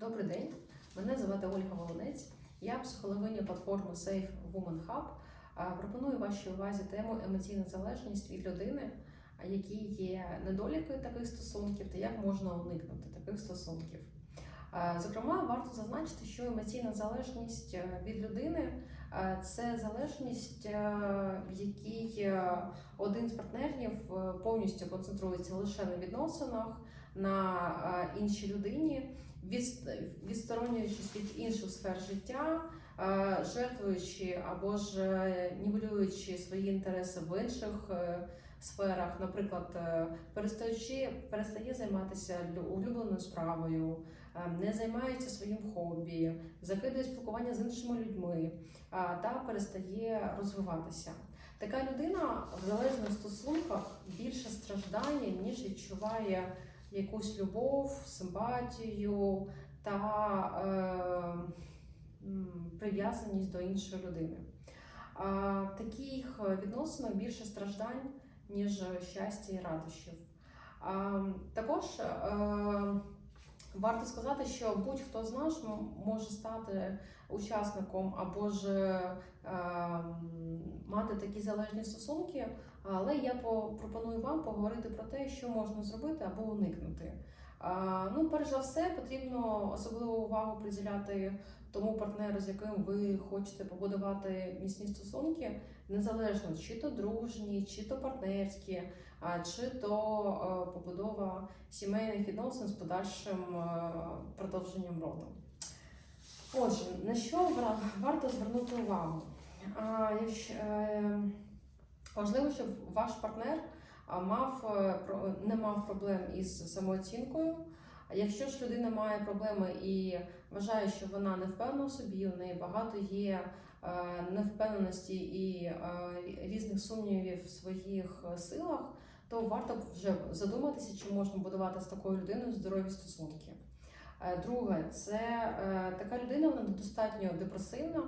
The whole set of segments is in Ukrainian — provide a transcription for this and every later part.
Добрий день, мене звати Ольга Волонець. Я психологиня платформи Safe Woman Hub. Пропоную вашій увазі тему емоційна залежність від людини, які є недоліки таких стосунків та як можна уникнути таких стосунків. Зокрема, варто зазначити, що емоційна залежність е, від людини це залежність, е, в якій е, один з партнерів повністю концентрується лише на відносинах, на е, іншій людині відсторонюючись від інших сфер життя, е, жертвуючи або ж е, нівелюючи свої інтереси в інших сферах, наприклад, перестаючи перестає займатися улюбленою справою, не займається своїм хобі, закидує спілкування з іншими людьми та перестає розвиватися. Така людина в залежних стосунках більше страждає, ніж відчуває якусь любов, симпатію та е, прив'язаність до іншої людини. А таких відносинах більше страждань, ніж щастя і радощів. А, також е, варто сказати, що будь-хто з нас може стати учасником або ж е, мати такі залежні стосунки, але я пропоную вам поговорити про те, що можна зробити або уникнути. Ну, перш за все, потрібно особливу увагу приділяти тому партнеру, з яким ви хочете побудувати міцні стосунки, незалежно чи то дружні, чи то партнерські, чи то е, побудова сімейних відносин з подальшим е, продовженням роду. Отже, на що варто звернути увагу? Важливо, щоб ваш партнер мав е, не мав проблем із самооцінкою. Якщо ж людина має проблеми і вважає, що вона не впевнена в собі, у неї багато є е, невпевненості і е, різних сумнівів в своїх силах, то варто вже задуматися, чи можна будувати з такою людиною здорові стосунки. Друге, це така людина, вона достатньо депресивна,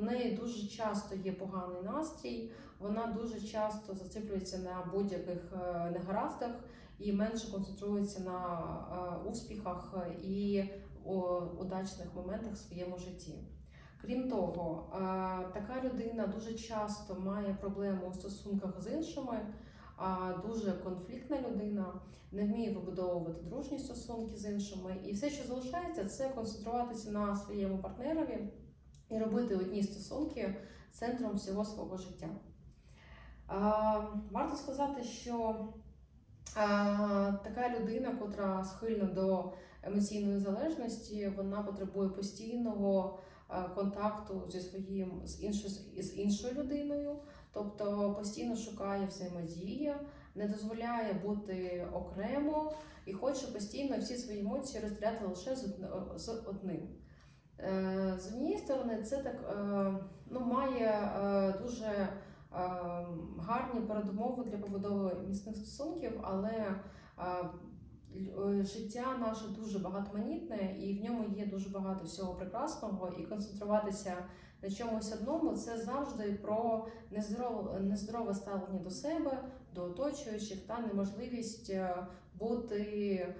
у неї дуже часто є поганий настрій, вона дуже часто зациклюється на будь-яких е, негараздах і менше концентрується на е, успіхах і удачних моментах в своєму житті. Крім того, е, така людина дуже часто має проблеми у стосунках з іншими, дуже конфліктна людина, не вміє вибудовувати дружні стосунки з іншими, і все, що залишається, це концентруватися на своєму партнерові і робити одні стосунки центром всього свого життя. Варто сказати, що така людина, котра схильна до емоційної залежності, вона потребує постійного контакту зі своїм з іншою з іншою людиною, тобто постійно шукає взаємодії, не дозволяє бути окремо і хоче постійно всі свої емоції розділяти лише з з одним. Е, З однієї це так е, ну, має е, дуже е, гарні передумови для побудови міцних стосунків, але життя наше дуже багатоманітне, і в ньому є дуже багато всього прекрасного, і концентруватися на чомусь одному це завжди про нездорове, ставлення до себе, до оточуючих та неможливість бути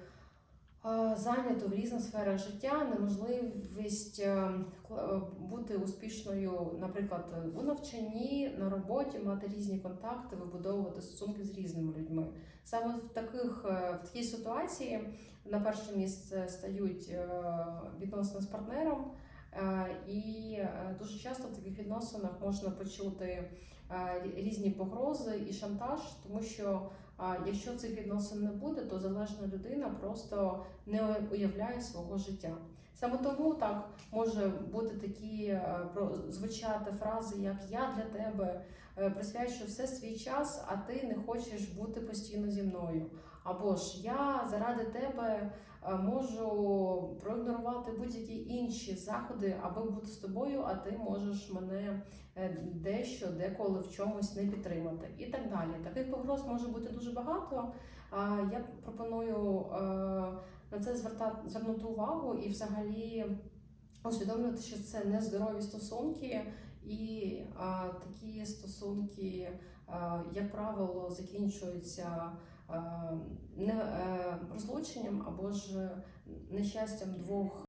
зайнято в різних сферах життя, неможливість е, е, бути успішною, наприклад, у навчанні, на роботі, мати різні контакти, вибудовувати стосунки з різними людьми. Саме в таких е, в такій ситуації на перше місце стають е, відносини з партнером. Е, І е, дуже часто в таких відносинах можна почути е, різні погрози і шантаж, тому що якщо цих відносин не буде, то залежна людина просто не уявляє свого життя. Саме тому так може бути такі е, звучати фрази, як я для тебе е, присвячу все свій час, а ти не хочеш бути постійно зі мною. Або ж я заради тебе е, можу проігнорувати будь-які інші заходи, аби бути з тобою, а ти можеш мене е, дещо, деколи в чомусь не підтримати, і так далі. Таких погроз може бути дуже багато. Я пропоную е, на це звернути увагу і взагалі усвідомлювати, що це нездорові стосунки, і такі стосунки, як правило, закінчуються не е, розлученням або ж нещастям двох